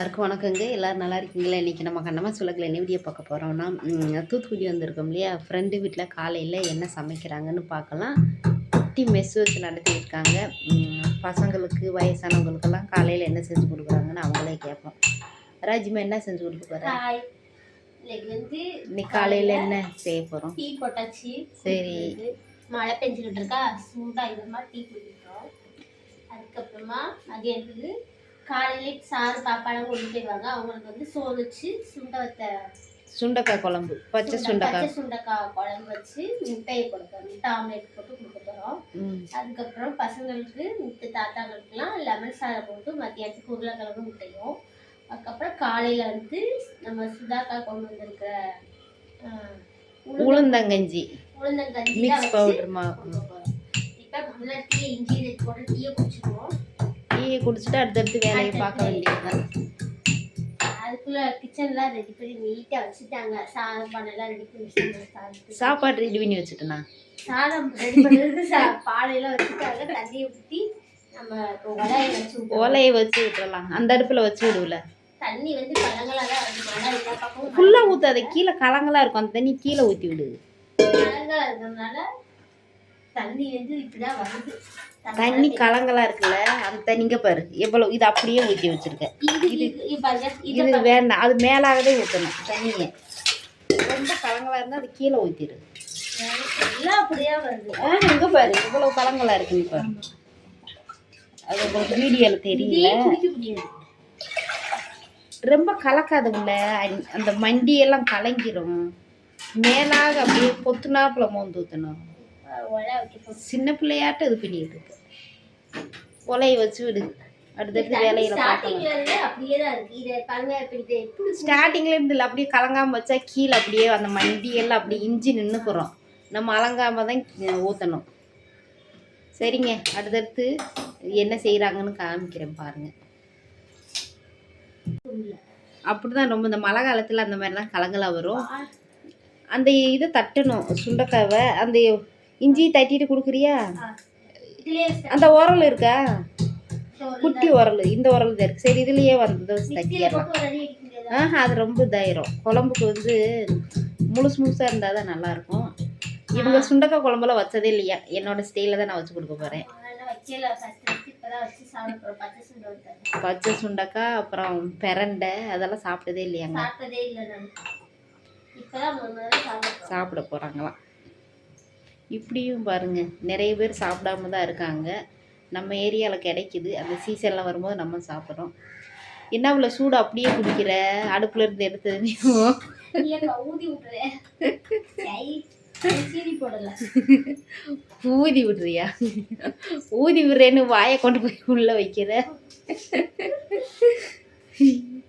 எல்லாருக்கும் வணக்கங்க. எல்லோரும் நல்லா இருக்கீங்களா? இன்றைக்கி நம்ம கண்ணமாக சொல்லக்கில் என்ன வீடியோ பார்க்க போகிறோம்னா தூத்துக்குடி வந்திருக்கோம் இல்லையா? ஃப்ரெண்டு வீட்டில் காலையில் என்ன சமைக்கிறாங்கன்னு பார்க்கலாம். குட்டி மெஸ் வச்சு ம், பசங்களுக்கு வயசானவங்களுக்கெல்லாம் காலையில் என்ன செஞ்சு கொடுக்குறாங்கன்னு அவங்களே கேட்போம். ராஜிமா என்ன செஞ்சு கொடுக்க போகிறேன் இன்னைக்கு காலையில் என்ன செய்ய போகிறோம் டீ போட்டாச்சு. சரி. மழை பெஞ்சுக்கிட்டு இருக்கா. சூடா இதமா டீ குடிக்கிறோம். அதுக்கப்புறமா மதியானத்துக்கு காலையில சாறு பாப்பாலாம் கொண்டு போயிடுவாங்க. அவங்களுக்கு வந்து சோறு வச்சு சுண்டை வத்த சுண்டக்காய் குழம்பு பச்சை பச்சை சுண்டக்காய். சுண்டைக்காய் குழம்பு வச்சு முட்டையை கொடுப்போம் முட்டை ஆம்லேட் போட்டு கொடுக்க போகிறோம் அதுக்கப்புறம் பசங்களுக்கு முட்டை தாத்தாங்களுக்குலாம் லெமன் சாதம் போட்டு மத்தியானத்துக்கு உருளைக்கிழங்கு முட்டையும். அதுக்கப்புறம் காலையில் வந்து நம்ம சுதாக்கா கொண்டு வந்திருக்கிற உளுந்தங்கஞ்சி. உளுந்தங்கஞ்சி. மிக்ஸ் பவுடர் மாவு இப்போ முதல்ல டீ இஞ்சி போட்டு டீயை குடிச்சிடுவோம் டீயை குடிச்சிட்டு அடுத்தடுத்து வேலையை பார்க்க வேண்டியதுதான். அதுக்குள்ள கிச்சன்லாம் ரெடி பண்ணி நீட்டாக வச்சுட்டாங்க. சாதம் பண்ணலாம் ரெடி பண்ணி வச்சுட்டாங்க. சாப்பாடு ரெடி பண்ணி வச்சுட்டேனா? சாதம் ரெடி பண்ணுறதுக்கு சா பாலையெல்லாம் வச்சுட்டாங்க. தண்ணியை ஊற்றி நம்ம உலையை வச்சு. ஓலையை வச்சு விட்டுறலாம். அந்த அடுப்பில் வச்சு விடுவில. தண்ணி வந்து பழங்களா தான் வருது மழை எல்லா பக்கமும் ஃபுல்லாக ஊற்றாத கீழே கலங்களாக இருக்கும். அந்த தண்ணி கீழே ஊற்றி விடு. பழங்களா இருக்கிறதுனால தண்ணி வந்து இப்படிதான் வருது. தண்ணி கலங்களாக இருக்குல்ல அந்த தண்ணிங்க பாரு எவ்வளோ இது அப்படியே ஊற்றி வச்சிருக்கேன். இது வேண்டாம் அது மேலாகவே ஊற்றணும் தண்ணியை. ரொம்ப கலங்களாக இருந்தால் அது கீழே ஊற்றிடு எல்லாம் அப்படியே வருது. ஆ இங்கே பாரு இவ்வளோ கலங்களாக இருக்குன்னு பாரு. அது உங்களுக்கு வீடியோவில் தெரியல. ரொம்ப கலக்காதுங்கள அந்த மண்டியெல்லாம் கலங்கிரும். மேலாக அப்படியே பொத்துனாப்புல மோந்து ஊற்றணும் சின்ன பிள்ளையாட்டம் இது பண்ணிட்டு இருக்கு ஒலையை வச்சு விடு. அடுத்தடுத்து வேலையில பார்க்கலாம் ஸ்டார்டிங்ல இருந்து அப்படியே தான் இருக்கு. இதை பாருங்க இப்ப இது எப்படி ஸ்டார்டிங்ல இருந்து இல்லை அப்படியே கலங்காம வச்சா கீழே அப்படியே அந்த மண்டி எல்லாம் அப்படியே இஞ்சி நின்றுக்குறோம் நம்ம அலங்காம தான் ஊற்றணும் சரிங்க. அடுத்தடுத்து என்ன செய்கிறாங்கன்னு காமிக்கிறேன் பாருங்க. அப்படிதான் ரொம்ப இந்த மழை காலத்தில் அந்த மாதிரிலாம் கலங்கலாக வரும். அந்த இதை தட்டணும். சுண்டைக்காவை அந்த இஞ்சி தட்டிட்டு கொடுக்குறியா? அந்த உரல் இருக்கா? குட்டி உரல் இந்த உரல் தான் இருக்கு. சரி இதுலயே வந்து முடியாதா? ஆஹா அது ரொம்ப இதாயிரும் குழம்புக்கு வந்து முழுசு முழுசாக இருந்தால் தான் நல்லாயிருக்கும். இவங்க சுண்டக்காய் குழம்புலாம் வச்சதே இல்லையா? என்னோட ஸ்டைலில் தான் நான் வச்சு கொடுக்க போகிறேன் பச்சை சுண்டக்காய் அப்புறம் பிரண்டை அதெல்லாம் சாப்பிட்டதே இல்லையாங்க சாப்பிட போகிறாங்களாம் இப்படியும் பாருங்க நிறைய பேர் சாப்பிடாம தான் இருக்காங்க. நம்ம ஏரியாவில் கிடைக்குது. அந்த சீசன்லாம் வரும்போது நம்ம சாப்பிட்றோம். என்ன இவ்வளோ சூடு அப்படியே குடிக்கிற? அடுப்புல இருந்து எடுத்தது ஊதி விட்டுறேன் சீனி போடல. ஊதி விடுறியா? ஊதி விடுறேன்னு வாயை கொண்டு போய் உள்ள வைக்கிற?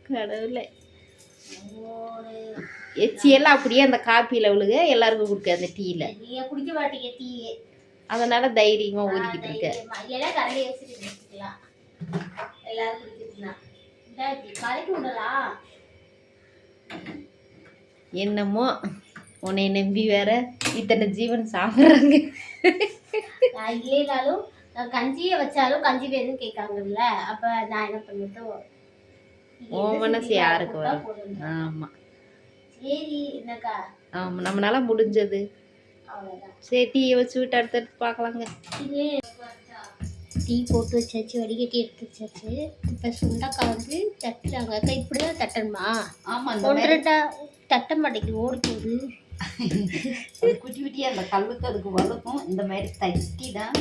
கடவுளே. எச்சியெல்லாம் அப்படியே அந்த காப்பியில் விழுக எல்லாருக்கும் கொடுக்க அந்த டீயில். குடிக்க மாட்டீங்க டீ அதனால தைரியமாக ஊதிக்கிட்டு இருக்க. என்னமோ உன்னை நம்பி வேற இத்தனை ஜீவன் சாப்பிட்றாங்க இல்லைனாலும் கஞ்சியை வச்சாலும் கஞ்சி வேணும்னு கேட்காங்கல்ல அப்ப நான் என்ன பண்ணிட்டோம் உன் மனசு யாருக்கு வரும்? ஆமாம் ஆமாம் நம்மளால முடிஞ்சது. சரி டீயை வச்சு விட்டு அடுத்தடுத்து பார்க்கலாங்க. டீ போட்டு வச்சாச்சு வடிகட்டி எடுத்து வச்சாச்சு. இப்போ சுண்டக்காய் வந்து தட்டுறாங்க. அக்கா இப்படி தான் தட்டணுமா ஆமாம் ஒன்றரை தட்ட மாட்டேங்குது ஓடி போகுது குட்டி குட்டியாக அந்த கல்லுக்கு அதுக்கு வலுக்கும் இந்த மாதிரி தட்டி தான்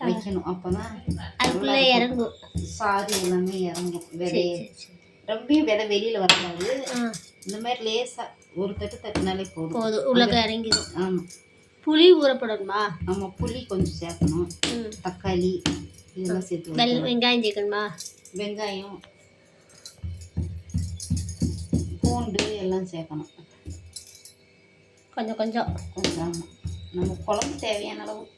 வைக்கணும். அப்போ தான் அதுக்குள்ளே இறங்கும். சாறு எல்லாமே இறங்கும். விதைய. ரொம்ப விதை வெளியில் வரக்கூடாது. ஆ, இந்த மாதிரி லேசாக ஒரு தட்டு தட்டினாலே போதும். போதும். உள்ளக்க இறங்கிடும் ஆமாம் புளி ஊறப்படணுமா? ஆமாம் புளி கொஞ்சம் சேர்க்கணும். தக்காளி இதெல்லாம் சேர்த்து. வெங்காயம் சேர்க்கணுமா? வெங்காயம் பூண்டு எல்லாம் சேர்க்கணும். கொஞ்சம் கொஞ்சம். கொஞ்சம் ஆமாம் நம்ம குழம்பு தேவையான அளவு